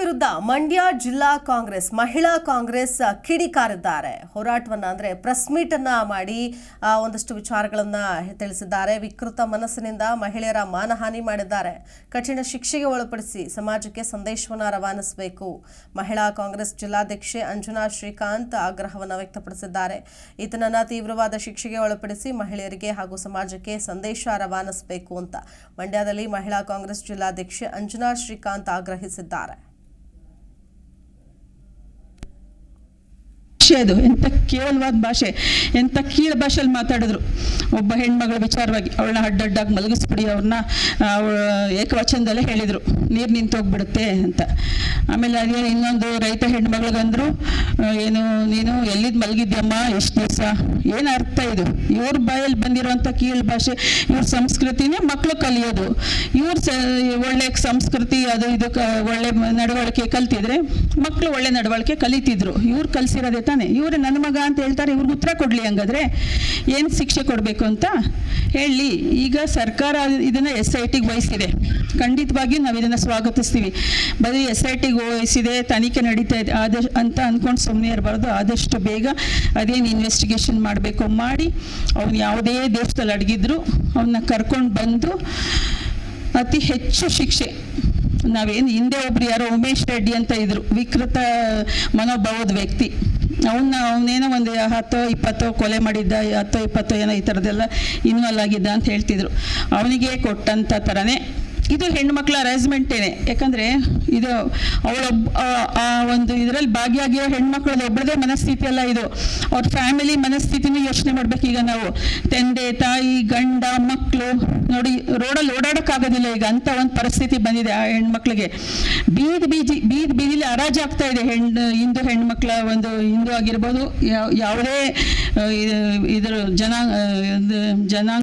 ವಿರುದ್ಧ ಮಂಡ್ಯ ಜಿಲ್ಲಾ ಕಾಂಗ್ರೆಸ್, ಮಹಿಳಾ ಕಾಂಗ್ರೆಸ್ ಕಿಡಿಕಾರಿದ್ದಾರೆ ಹೋರಾಟವನ್ನು ಅಂದರೆ ಪ್ರೆಸ್ ಮೀಟ್ ಅನ್ನ ಮಾಡಿ ಒಂದಷ್ಟು ವಿಚಾರಗಳನ್ನು ತಿಳಿಸಿದ್ದಾರೆ. ವಿಕೃತ ಮನಸ್ಸಿನಿಂದ ಮಹಿಳೆಯರ ಮಾನಹಾನಿ ಮಾಡಿದ್ದಾರೆ. ಕಠಿಣ ಶಿಕ್ಷೆಗೆ ಒಳಪಡಿಸಿ ಸಮಾಜಕ್ಕೆ ಸಂದೇಶವನ್ನ ರವಾನಿಸಬೇಕು. ಮಹಿಳಾ ಕಾಂಗ್ರೆಸ್ ಜಿಲ್ಲಾಧ್ಯಕ್ಷೆ ಅಂಜನಾ ಶ್ರೀಕಾಂತ್ ಆಗ್ರಹವನ್ನ ವ್ಯಕ್ತಪಡಿಸಿದ್ದಾರೆ. ಈತನನ್ನು ತೀವ್ರವಾದ ಶಿಕ್ಷೆಗೆ ಒಳಪಡಿಸಿ ಮಹಿಳೆಯರಿಗೆ ಹಾಗೂ ಸಮಾಜಕ್ಕೆ ಸಂದೇಶ ರವಾನಿಸಬೇಕು ಅಂತ ಮಂಡ್ಯದಲ್ಲಿ ಮಹಿಳಾ ಕಾಂಗ್ರೆಸ್ ಜಿಲ್ಲಾಧ್ಯಕ್ಷೆ ಅಂಜನಾ ಶ್ರೀಕಾಂತ್ ಆಗ್ರಹಿಸಿದ್ದಾರೆ. ಭಾಷೆ ಅದು. ಎಂಥ ಕೇವಲವಾದ ಭಾಷೆ. ಎಂಥ ಕೀಳ ಭಾಷೆಯಲ್ಲಿ ಮಾತಾಡಿದ್ರು. ಒಬ್ಬ ಹೆಣ್ಮಗಳ ವಿಚಾರವಾಗಿ ಅವಳನ್ನ ಅಡ್ಡಡ್ಡಾಗಿ ಮಲಗಿಸ್ಬಿಡಿ, ಅವ್ರನ್ನ ಅವಳು ಏಕವಚನದಲ್ಲೇ ಹೇಳಿದರು. ನೀರು ನಿಂತೋಗ್ಬಿಡುತ್ತೆ ಅಂತ. ಆಮೇಲೆ ಅದೇ ಇನ್ನೊಂದು ರೈತ ಹೆಣ್ಮಗಳಿಗಂದ್ರು ಏನು, ನೀನು ಎಲ್ಲಿದ್ದು ಮಲಗಿದ್ಯಮ್ಮ? ಎಷ್ಟು ದಿವಸ? ಏನು ಅರ್ಥ ಇದು? ಇವ್ರ ಬಾಯಲ್ಲಿ ಬಂದಿರುವಂಥ ಕೀಳ ಭಾಷೆ, ಇವ್ರ ಸಂಸ್ಕೃತಿನೇ ಮಕ್ಕಳು ಕಲಿಯೋದು. ಇವ್ರ ಒಳ್ಳೆ ಸಂಸ್ಕೃತಿ, ಅದು, ಇದು ಒಳ್ಳೆ ನಡವಳಿಕೆ ಕಲ್ತಿದ್ರೆ ಮಕ್ಕಳು ಒಳ್ಳೆ ನಡವಳಿಕೆ ಕಲಿತಿದ್ರು. ಇವ್ರು ಕಲಿಸಿರೋದೇ ತಾನೆ ಇವ್ರು ನನ್ನ ಮಗ ಅಂತ ಹೇಳ್ತಾರೆ, ಇವ್ರಿಗೆ ಉತ್ತರ ಕೊಡಲಿ ಹಂಗಾದ್ರೆ. ಏನು ಶಿಕ್ಷೆ ಕೊಡಬೇಕು ಅಂತ ಹೇಳಿ. ಈಗ ಸರ್ಕಾರ ಇದನ್ನು ಎಸ್ ಐ ಟಿಗೆ ವಹಿಸಿದೆ. ಖಂಡಿತವಾಗಿ ನಾವು ಇದನ್ನು ಸ್ವಾಗತಿಸ್ತೀವಿ. ಬರೀ ಎಸ್ ಐ ಟಿಗೆ ವಹಿಸಿದೆ, ತನಿಖೆ ನಡೀತಾ ಇದೆ. ಆದ ಅಂತ ಅಂದ್ಕೊಂಡು ಸುಮ್ಮನೆ ಇರಬಾರ್ದು. ಆದಷ್ಟು ಬೇಗ ಅದೇನು ಇನ್ವೆಸ್ಟಿಗೇಷನ್ ಮಾಡಬೇಕು ಮಾಡಿ, ಅವ್ನು ಯಾವುದೇ ದೇಶದಲ್ಲಿ ಅಡಗಿದ್ರು ಅವನ್ನ ಕರ್ಕೊಂಡು ಬಂದು ಅತಿ ಹೆಚ್ಚು ಶಿಕ್ಷೆ. ನಾವೇನು ಹಿಂದೆ ಒಬ್ರು ಯಾರೋ ಉಮೇಶ್ ರೆಡ್ಡಿ ಅಂತ ಇದ್ರು, ವಿಕೃತ ಮನೋಭಾವದ ವ್ಯಕ್ತಿ. ಅವನ್ನ ಅವನೇನೋ ಒಂದು ಹತ್ತೋ ಇಪ್ಪತ್ತೋ ಕೊಲೆ ಮಾಡಿದ್ದ, ಹತ್ತೋ ಇಪ್ಪತ್ತೋ ಏನೋ ಈ ಥರದ್ದೆಲ್ಲ ಇನ್ವಾಲ್ವ್ ಆಗಿದ್ದ ಅಂತ ಹೇಳ್ತಿದ್ರು. ಅವನಿಗೆ ಕೊಟ್ಟಂಥ ಥರನೇ ಇದು ಹೆಣ್ಮಕ್ಳ ಅರೇಂಜ್ಮೆಂಟೇನೆ ಯಾಕಂದರೆ ಇದು ಅವಳೊಬ್ಬ ಆ- ಒಂದು ಇದರಲ್ಲಿ ಭಾಗಿಯಾಗಿರೋ ಹೆಣ್ಮಕ್ಳದ್ದು ಒಬ್ಬರದೇ ಮನಸ್ಥಿತಿ ಅಲ್ಲ ಇದು. ಅವ್ರ ಫ್ಯಾಮಿಲಿ ಮನಸ್ಥಿತಿನೂ ಯೋಚನೆ ಮಾಡ್ಬೇಕು ಈಗ ನಾವು. ತಂದೆ, ತಾಯಿ, ಗಂಡ ಮಕ್ಕಳು ನೋಡಿ ರೋಡಲ್ಲಿ ಓಡಾಡೋಕ್ಕಾಗೋದಿಲ್ಲ ಈಗ. ಅಂತ ಒಂದು ಪರಿಸ್ಥಿತಿ ಬಂದಿದೆ ಆ ಹೆಣ್ಮಕ್ಳಿಗೆ ಬೀದಿ ಬೀಜಿ, ಬೀದಿ ಬೀದಿಲಿ ಹರಾಜಾಗ್ತಾ ಇದೆ ಹೆಣ್ಣು, ಹಿಂದೂ ಹೆಣ್ಮಕ್ಳ ಒಂದು ಹಿಂದೂ ಆಗಿರ್ಬೋದು. ಯಾವುದೇ ಇದ್ರ ಜನ ಜನಾಂಗ